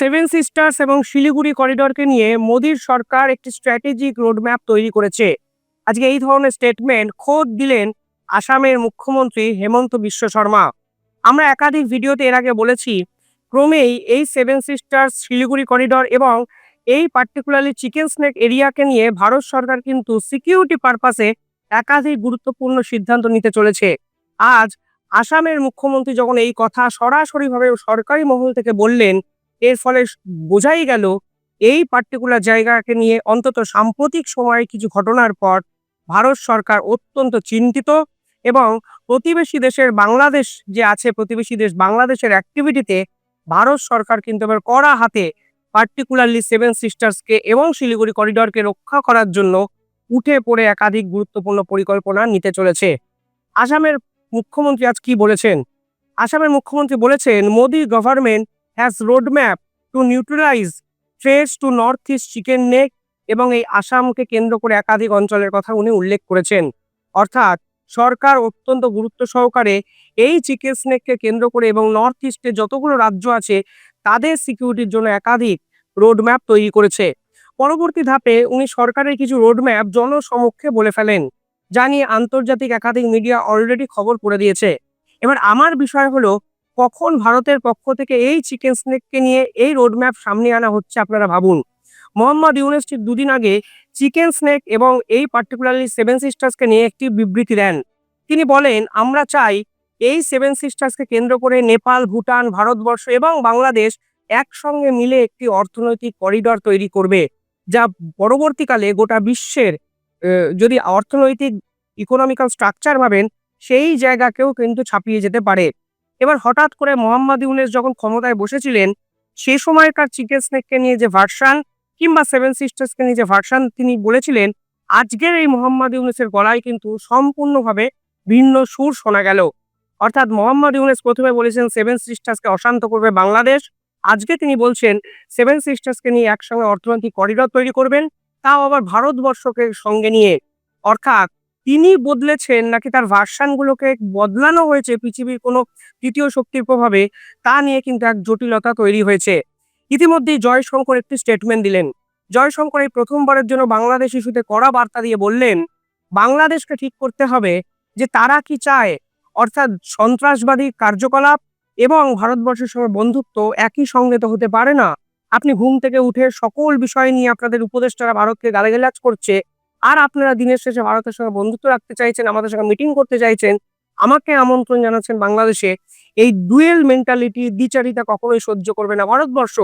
Seven sisters এবং শিলিগুড়ি করিডোরকে নিয়ে মোদীর সরকার একটি স্ট্র্যাটেজিক রোডম্যাপ তৈরি করেছে। আজকে এই ধরনের স্টেটমেন্ট খোদ দিলেন আসামের মুখ্যমন্ত্রী হেমন্ত বিশ্ব শর্মা। আমরা একাধিক ভিডিওতে এর আগে বলেছি, ক্রমেই এই সেভেন সিস্টার্স শিলিগুড়ি করিডোর এবং এই পার্টিকুলারলি চিকেন স্নেক এরিয়াকে নিয়ে ভারত সরকার কিন্তু সিকিউরিটি পারপাসে একাধিক গুরুত্বপূর্ণ সিদ্ধান্ত নিতে চলেছে। আজ আসামের মুখ্যমন্ত্রী যখন এই কথা সরাসরিভাবে সরকারি মহল থেকে বললেন এর ফলে বোঝাই গেল এই পার্টিকুলার জায়গাকে নিয়ে অন্তত সাম্প্রতিক সময়ে কিছু ঘটনার পর ভারত সরকার অত্যন্ত চিন্তিত এবং প্রতিবেশী দেশের বাংলাদেশ যে আছে, প্রতিবেশী দেশ বাংলাদেশের অ্যাক্টিভিটিতে ভারত সরকার কিন্তু এবার কড়া হাতে পার্টিকুলারলি সেভেন সিস্টার্সকে এবং শিলিগুড়ি করিডোরকে রক্ষা করার জন্য উঠে পড়ে একাধিক গুরুত্বপূর্ণ পরিকল্পনা নিতে চলেছে। আসামের মুখ্যমন্ত্রী আজ কি বলেছেন? আসামের মুখ্যমন্ত্রী বলেছেন Modi government has roadmap to neutralize threats to north east chicken neck এবং এই আসামকে কেন্দ্র করে একাধিক অঞ্চলের কথা উনি উল্লেখ করেছেন। অর্থাৎ সরকার অত্যন্ত গুরুত্ব সহকারে এই চিকেন স্নেককে কেন্দ্র করে এবং নর্থ ইস্টে যতগুলো রাজ্য আছে, তাদের সিকিউরিটির জন্য একাধিক রোডম্যাপ তৈরি করেছে। পরবর্তী ধাপে উনি সরকারের কিছু রোডম্যাপ জনসমক্ষে বলে ফেলেন, যা নিয়ে আন্তর্জাতিক একাধিক মিডিয়া অলরেডি খবর করে দিয়েছে। এবার আমার বিষয় হলো কখন ভারতের পক্ষ থেকে এই চিকেন স্নেককে নিয়ে এই রোডম্যাপ সামনে আনা হচ্ছে আপনারা ভাবুন? মোহাম্মদ ইউনুস দুদিন আগে চিকেন স্নেক এবং এই পার্টিকুলারলি সেভেন সিস্টার্সকে নিয়ে একটি বিবৃতি দেন। তিনি বলেন, আমরা চাই এই সেভেন সিস্টার্সকে কেন্দ্র করে নেপাল, ভুটান, ভারতবর্ষ এবং বাংলাদেশ একসঙ্গে মিলে একটি অর্থনৈতিক করিডর তৈরি করবে, যা পরবর্তীকালে গোটা বিশ্বের যদি অর্থনৈতিক, ইকোনমিক্যাল স্ট্রাকচার ভাবেন, সেই জায়গাকেও কিন্তু ছাপিয়ে যেতে পারে। এবার হঠাৎ করে মোহাম্মদ ইউনেস যখন ক্ষমতায় বসেছিলেন, সে সময়কার চিকেন স্নেককে নিয়ে যে ভার্সান কিংবা সেভেন সিস্টার্সকে নিয়ে যে ভার্সান তিনি বলেছিলেন, আজকের এই মোহাম্মদ ইউনেসের গলায় কিন্তু সম্পূর্ণভাবে ভিন্ন সুর শোনা গেল। অর্থাৎ মোহাম্মদ ইউনেস প্রথমে বলেছেন, সেভেন সিস্টার্সকে অশান্ত করবে বাংলাদেশ। আজকে তিনি বলছেন, সেভেন সিস্টার্সকে নিয়ে একসঙ্গে অর্থনৈতিক করিডর তৈরি করবেন। তাও আবার ভারতবর্ষকে সঙ্গে নিয়ে। অর্থাৎ তিনি বদলেছেন নাকি তার ভার্সানগুলোকে বদলানো হয়েছে পৃথিবীর কোনো তৃতীয় শক্তির প্রভাবে, তা নিয়ে কিন্তু এক জটিলতা তৈরি হয়েছে। ইতিমধ্যেই জয়শঙ্কর একটি স্টেটমেন্ট দিলেন। জয়শঙ্কর এই প্রথমবারের জন্য বাংলাদেশ ইস্যুতে কড়া বার্তা দিয়ে বললেন, বাংলাদেশকে ঠিক করতে হবে যে তারা কি চায়, অর্থাৎ সন্ত্রাসবাদী কার্যকলাপ এবং ভারতবর্ষের সঙ্গে বন্ধুত্ব একই সঙ্গে তো হতে পারে না। আপনি ঘুম থেকে উঠে সকল বিষয় নিয়ে আপনাদের উপদেষ্টারা ভারতকে গালাগালাজ করছে। আর আপনারা দিনের শেষে ভারতের সঙ্গে বন্ধুত্ব রাখতে চাইছেন, আমাদের সঙ্গে মিটিং করতে চাইছেন, আমাকে আমন্ত্রণ জানাচ্ছেন বাংলাদেশে। এই ডুয়েল মেন্টালিটি দ্বিচারিতা কখনোই সহ্য করবে না ভারতবর্ষ।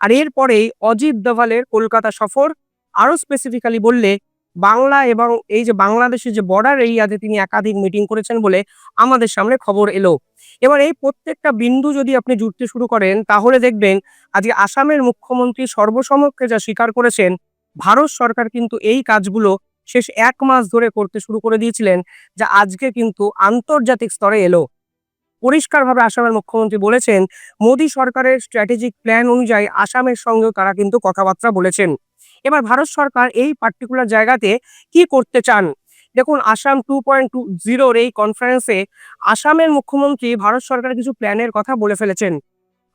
আর এরপরেই অজিত দোভালের কলকাতা সফর আরও স্পেসিফিক্যালি বললে, বাংলা এবং এই যে বাংলাদেশের যে বর্ডার এরিয়াতে তিনি একাধিক মিটিং করেছেন বলে আমাদের সামনে খবর এলো। এবার এই প্রত্যেকটা বিন্দু যদি আপনি জুড়তে শুরু করেন, তাহলে দেখবেন আজকে আসামের মুখ্যমন্ত্রী সর্বসমক্ষে যা স্বীকার করেছেন ভারত সরকার কিন্তু এই কাজগুলো শেষ এক মাস ধরে করতে শুরু করে দিয়েছিলেন, যা আজকে কিন্তু আন্তর্জাতিক স্তরে এলো। পরিষ্কারভাবে আসামের মুখ্যমন্ত্রী বলেছেন, মোদী সরকারের স্ট্র্যাটেজিক প্ল্যান অনুযায়ী আসামের সঙ্গেও তারা কিন্তু কথাবার্তা বলেছেন। এবার ভারত সরকার এই পার্টিকুলার জায়গাতে কি করতে চান? দেখুন, আসাম টু পয়েন্ট টু জিরোর এই কনফারেন্সে আসামের মুখ্যমন্ত্রী ভারত সরকারের কিছু প্ল্যানের কথা বলে ফেলেছেন।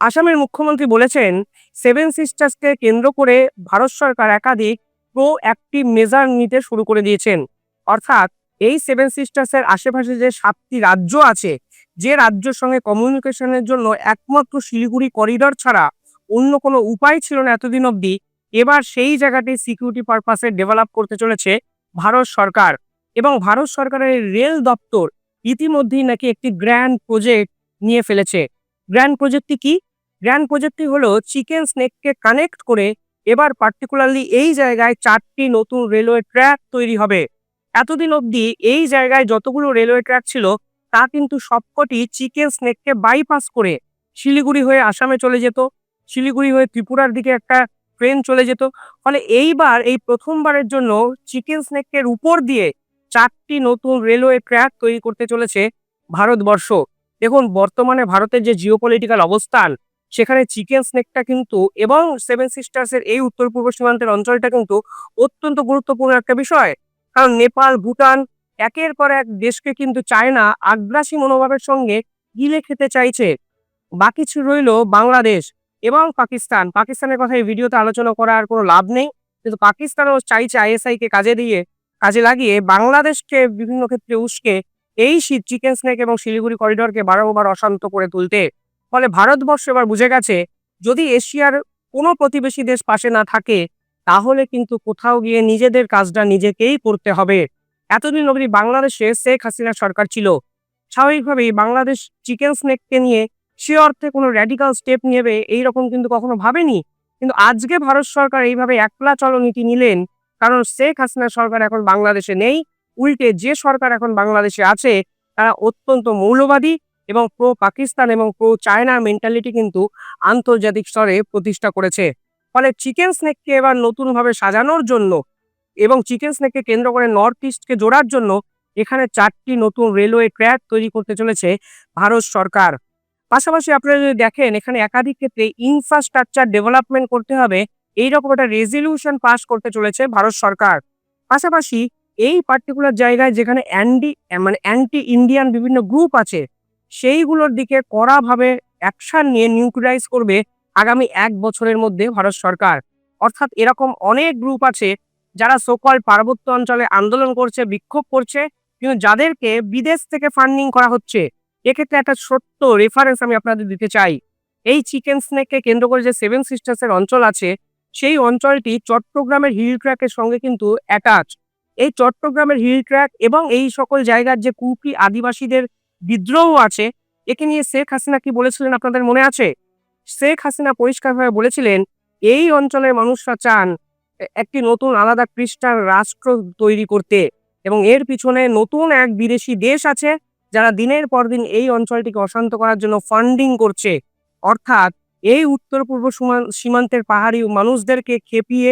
আসামের মুখ্যমন্ত্রী বলেছেন সেভেন সিস্টার্সকে কেন্দ্র করে ভারত সরকার একাধিক প্রো অ্যাক্টিভ মেজার নিতে শুরু করে দিয়েছেন। অর্থাৎ এই সেভেন সিস্টার্সের আশেপাশে যে সাতটি রাজ্য আছে, যে রাজ্যের সঙ্গে কমিউনিকেশনের জন্য একমাত্র শিলিগুড়ি করিডর ছাড়া অন্য কোনো উপায় ছিল না এতদিন অবধি, এবার সেই জায়গাটি সিকিউরিটি পারপাসে ডেভেলপ করতে চলেছে ভারত সরকার। এবং ভারত সরকারের রেল দপ্তর ইতিমধ্যেই নাকি একটি গ্র্যান্ড প্রজেক্ট নিয়ে ফেলেছে। গ্র্যান্ড প্রজেক্টটি কি? গ্র্যান্ড প্রজেক্টটি হলো চিকেন স্নেককে কানেক্ট করে এবার পার্টিকুলারলি এই জায়গায় চারটি নতুন রেলওয়ে ট্র্যাক তৈরি হবে। এতদিন অবধি এই জায়গায় যতগুলো রেলওয়ে ট্র্যাক ছিল, তা কিন্তু সবকটি চিকেন স্নেককে বাইপাস করে শিলিগুড়ি হয়ে আসামে চলে যেত। শিলিগুড়ি হয়ে ত্রিপুরার দিকে একটা ট্রেন চলে যেত। ফলে এইবার এই প্রথমবারের জন্য চিকেন স্নেকের উপর দিয়ে চারটি নতুন রেলওয়ে ট্র্যাক তৈরি করতে চলেছে ভারতবর্ষ। দেখুন, বর্তমানে ভারতের যে জিওপলিটিক্যাল অবস্থান সেখানে চিকেন, স্নেকটা কিন্তু এবং সেভেন সিস্টার্সের এই উত্তর পূর্ব সীমান্তের অঞ্চলটা কিন্তু অত্যন্ত গুরুত্বপূর্ণ একটা বিষয়। কারণ নেপাল, ভুটান একের পর এক দেশকে কিন্তু চায়না আগ্রাসী মনোভাবের সঙ্গে গিলে খেতে চাইছে। বাকি রইল বাংলাদেশ এবং পাকিস্তান। পাকিস্তানের কথা এই ভিডিওতে আলোচনা করার কোনো লাভ নেই। কিন্তু পাকিস্তানও চাইছে আইএসআই কে কাজে দিয়ে, কাজে লাগিয়ে বাংলাদেশকে বিভিন্ন ক্ষেত্রে উস্কে এই চিকেন, স্নেক এবং শিলিগুড়ি করিডোরকে বারবার অশান্ত করে তুলতে। ফলে ভারতবর্ষ এবার বুঝে গেছে, যদি এশিয়ার কোনো প্রতিবেশী দেশ পাশে না থাকে, তাহলে কিন্তু কোথাও গিয়ে নিজেদের কাজটা নিজেকেই করতে হবে। এতদিন অবধি বাংলাদেশে শেখ হাসিনা সরকার ছিল। স্বাভাবিকভাবেই বাংলাদেশ চিকেন স্নেককে নিয়ে সে অর্থে কোনো র্যাডিক্যাল স্টেপ নেবে এইরকম কিন্তু কখনো ভাবেনি। কিন্তু আজকে ভারত সরকার এইভাবে একলা চলনীতি নিলেন, কারণ শেখ হাসিনা সরকার এখন বাংলাদেশে নেই। উল্টে যে সরকার এখন বাংলাদেশে আছে, তারা অত্যন্ত মৌলবাদী এবং প্রো পাকিস্তান এবং প্রো চায়না মেন্টালিটি কিন্তু আন্তর্জাতিক স্তরে প্রতিষ্ঠা করেছে। ফলে চিকেন স্নেককে এবার নতুনভাবে সাজানোর জন্য এবং চিকেন স্নেককে কেন্দ্র করে নর্থ ইস্টকে জোড়ার জন্য এখানে চারটি নতুন রেলওয়ে ট্র্যাক তৈরি করতে চলেছে ভারত সরকার। পাশাপাশি আপনারা যদি দেখেন, এখানে একাধিক ক্ষেত্রে ইনফ্রাস্ট্রাকচার ডেভেলপমেন্ট করতে হবে। এইরকম একটা রেজলিউশন পাস করতে চলেছে ভারত সরকার। পাশাপাশি এই পার্টিকুলার জায়গায় যেখানে অ্যান্টি মানে অ্যান্টি ইন্ডিয়ান বিভিন্ন গ্রুপ আছে সেইগুলোর দিকে কড়াভাবে অ্যাকশন নিয়ে নিউট্রালাইজ করবে আগামী এক বছরের মধ্যে ভারত সরকার। অর্থাৎ এরকম অনেক গ্রুপ আছে যারা সোকল পার্বত্য অঞ্চলে আন্দোলন করছে, বিক্ষোভ করছে, কিন্তু যাদেরকে বিদেশ থেকে ফান্ডিং করা হচ্ছে, এক্ষেত্রে একটা সত্য রেফারেন্স আমি আপনাদের দিতে চাই। এই চিকেন স্নেককে কেন্দ্র করে যে সেভেন সিস্টার্সের অঞ্চল আছে, সেই অঞ্চলটি চট্টগ্রামের হিল ট্র্যাকের সঙ্গে কিন্তু অ্যাটাচ এই চট্টগ্রামের হিল ট্র্যাক এবং এই সকল জায়গার যে কুকি আদিবাসীদের বিদ্রোহ আছে। একে নিয়ে শেখ হাসিনা কি বলেছিলেন আপনাদের মনে আছে? শেখ হাসিনা পরিষ্কারভাবে বলেছিলেন, এই অঞ্চলের মানুষরা চান একটি নতুন আলাদা খ্রিস্টান রাষ্ট্র তৈরি করতে এবং এর পিছনে নতুন এক বিদেশি দেশ আছে যারা দিনের পর দিন এই অঞ্চলটিকে অশান্ত করার জন্য ফান্ডিং করছে। অর্থাৎ এই উত্তর পূর্ব সীমান্তের পাহাড়ি মানুষদেরকে খেপিয়ে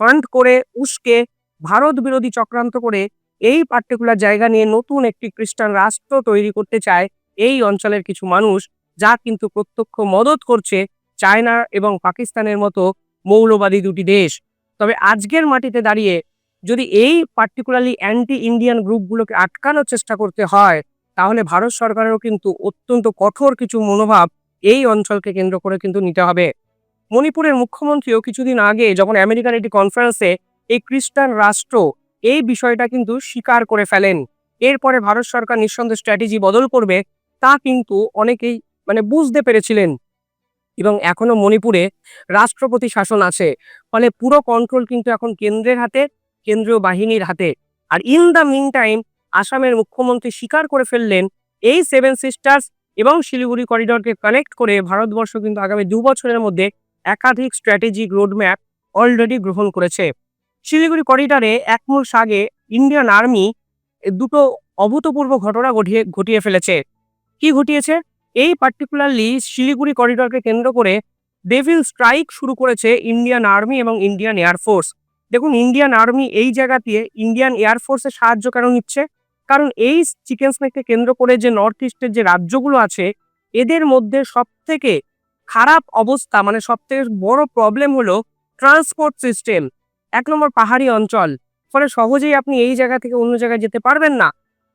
ফান্ড করে, উস্কে ভারত বিরোধী চক্রান্ত করে এই পার্টিকুলার জায়গা নিয়ে নতুন একটি খ্রিস্টান রাষ্ট্র তৈরি করতে চায় এই অঞ্চলের কিছু মানুষ, যা কিন্তু প্রত্যক্ষ মদত করছে চায়না এবং পাকিস্তানের মতো মৌলবাদী দুটি দেশ। তবে আজকের মাটিতে দাঁড়িয়ে যদি এই পার্টিকুলারলি অ্যান্টি ইন্ডিয়ান গ্রুপগুলোকে আটকানোর চেষ্টা করতে হয়, তাহলে ভারত সরকারেরও কিন্তু অত্যন্ত কঠোর কিছু মনোভাব এই অঞ্চলকে কেন্দ্র করে কিন্তু নিতে হবে। মণিপুরের মুখ্যমন্ত্রীও কিছুদিন আগে যখন আমেরিকার একটি কনফারেন্সে এই খ্রিস্টান রাষ্ট্র এই বিষয়টা কিন্তু স্বীকার করে ফেলেন। এরপরে ভারত সরকার নিঃসন্দেহ স্ট্র্যাটেজি বদল করবে, তা কিন্তু অনেকেই মানে বুঝতে পেরেছিলেন। এবং এখনও মণিপুরে রাষ্ট্রপতি শাসন আছে, ফলে পুরো কন্ট্রোল কিন্তু এখন কেন্দ্রের হাতে, কেন্দ্রীয় বাহিনীর হাতে। আর ইন দ্য মিন টাইম আসামের মুখ্যমন্ত্রী স্বীকার করে ফেললেন, এই সেভেন সিস্টার্স এবং শিলিগুড়ি করিডরকে কানেক্ট করে ভারতবর্ষ কিন্তু আগামী দু বছরের মধ্যে একাধিক স্ট্র্যাটেজিক রোডম্যাপ অলরেডি গ্রহণ করেছে। শিলিগুড়ি করিডরে এক মাস আগে ইন্ডিয়ান আর্মি দুটো অভূতপূর্ব ঘটনা ঘটিয়ে ঘটিয়ে ফেলেছে। কি ঘটিয়েছে? এই পার্টিকুলারলি শিলিগুড়ি করিডরকে কেন্দ্র করে ডেভিল স্ট্রাইক শুরু করেছে ইন্ডিয়ান আর্মি এবং ইন্ডিয়ান এয়ারফোর্স দেখুন ইন্ডিয়ান আর্মি এই জায়গা দিয়ে ইন্ডিয়ান এয়ারফোর্সের সাহায্য কেন নিচ্ছে? কারণ এই চিকেন স্নেককে কেন্দ্র করে যে নর্থ ইস্টের যে রাজ্যগুলো আছে, এদের মধ্যে সব থেকে খারাপ অবস্থা মানে সব থেকে বড় প্রবলেম হলো ট্রান্সপোর্ট সিস্টেম এক নম্বর পাহাড়ি অঞ্চল। ফলে সহজেই আপনি এই জায়গা থেকে অন্য জায়গায় যেতে পারবেন না।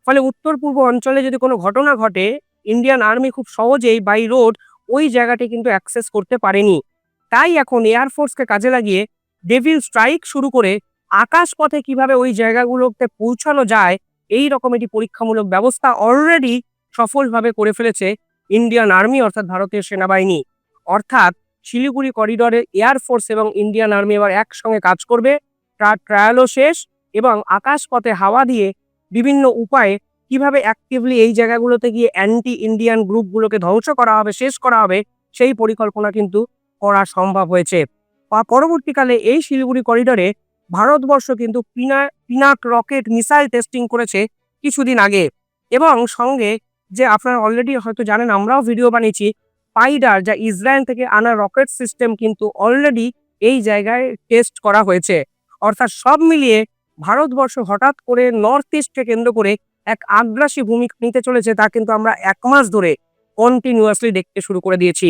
ফলে উত্তর পূর্ব অঞ্চলে যদি কোনো ঘটনা ঘটে ইন্ডিয়ান আর্মি খুব সহজেই বাই রোড ওই জায়গাটি কিন্তু অ্যাক্সেস করতে পারেনি। তাই এখন এয়ারফোর্সকে কাজে লাগিয়ে ডেভিল স্ট্রাইক শুরু করে আকাশপথে কীভাবে ওই জায়গাগুলোতে পৌঁছানো যায়, এই রকম একটি পরীক্ষামূলক ব্যবস্থা অলরেডি সফলভাবে করে ফেলেছে ইন্ডিয়ান আর্মি অর্থাৎ ভারতীয় সেনাবাহিনী। অর্থাৎ শিলিগুড়ি করিডরে এয়ারফোর্স এবং ইন্ডিয়ান আর্মি এবার একসঙ্গে কাজ করবে। তার ট্রায়ালও শেষ এবং আকাশপথে হাওয়া দিয়ে বিভিন্ন উপায়ে কীভাবে অ্যাক্টিভলি এই জায়গাগুলোতে গিয়ে অ্যান্টি ইন্ডিয়ান গ্রুপগুলোকে ধ্বংস করা হবে, শেষ করা হবে, সেই পরিকল্পনা কিন্তু করা সম্ভব হয়েছে। পরবর্তীকালে এই শিলিগুড়ি করিডরে ভারতবর্ষ কিন্তু পিনা, পিনাক রকেট মিসাইল টেস্টিং করেছে কিছুদিন আগে। এবং সঙ্গে যে আপনারা অলরেডি হয়তো জানেন, আমরাও ভিডিও বানিয়েছি পাইডার যা ইসরায়েল থেকে আনা রকেট সিস্টেম কিন্তু অলরেডি এই জায়গায় টেস্ট করা হয়েছে। অর্থাৎ সব মিলিয়ে ভারতবর্ষ হঠাৎ করে নর্থ ইস্টকে কেন্দ্র করে এক আগ্রাসী ভূমিকা নিতে চলেছে তা কিন্তু আমরা এক মাস ধরে কন্টিনিউয়াসলি দেখতে শুরু করে দিয়েছি।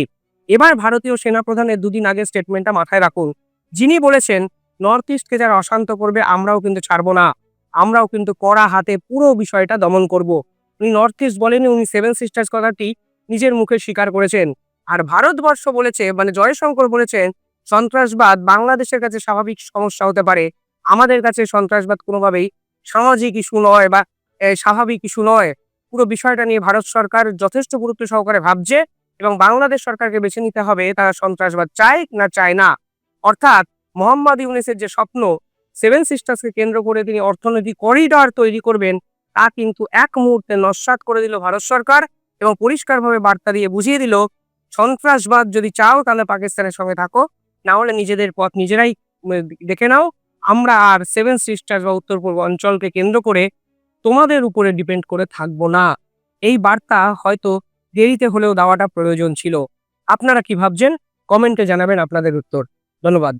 এবার ভারতীয় সেনাপ্রধানের দুদিন আগে স্টেটমেন্টটা মাথায় রাখুন। যিনি বলেছেন নর্থ ইস্টকে যারা অশান্ত করবে, আমরাও কিন্তু ছাড়বো না। আমরাও কিন্তু কড়া হাতে পুরো বিষয়টা দমন করব। উনি নর্থ ইস্ট বলেনি উনি সেভেন সিস্টার্স কথাটি নিজের মুখে স্বীকার করেছেন। আর ভারতবর্ষ বলেছে মানে জয়শঙ্কর বলেছেন, সন্ত্রাসবাদ বাংলাদেশের কাছে স্বাভাবিক সমস্যা হতে পারে। আমাদের কাছে সন্ত্রাসবাদ কোনোভাবেই সামাজিক ইস্যু নয় বা স্বাভাবিক ইস্যু নয়। পুরো বিষয়টা নিয়ে ভারত সরকার যথেষ্ট গুরুত্ব সহকারে ভাবছে এবং বাংলাদেশ সরকারকে বেছে নিতে হবে তারা সন্ত্রাসবাদ চায় না চায় না। অর্থাৎ মোহাম্মদ ইউনিসের যে স্বপ্ন, সেভেন সিস্টার্সকে কেন্দ্র করে তিনি অর্থনৈতিক করিডর তৈরি করবেন, তা কিন্তু এক মুহূর্তে নস্বাত করে দিল ভারত সরকার। এবং পরিষ্কারভাবে বার্তা দিয়ে বুঝিয়ে দিল, সন্ত্রাসবাদ যদি চাও তাহলে পাকিস্তানের সঙ্গে থাকো, না হলে নিজেদের পথ নিজেরাই দেখে নাও। আমরা আর সেভেন সিস্টার্স বা উত্তর পূর্ব অঞ্চলকে কেন্দ্র করে তোমাদের উপরে ডিপেন্ড করে থাকব না। এই বার্তা হয়তো দেরিতে হলেও দেওয়াটা প্রয়োজন ছিল। আপনারা কি ভাবছেন? কমেন্টে জানাবেন আপনাদের উত্তর। ধন্যবাদ।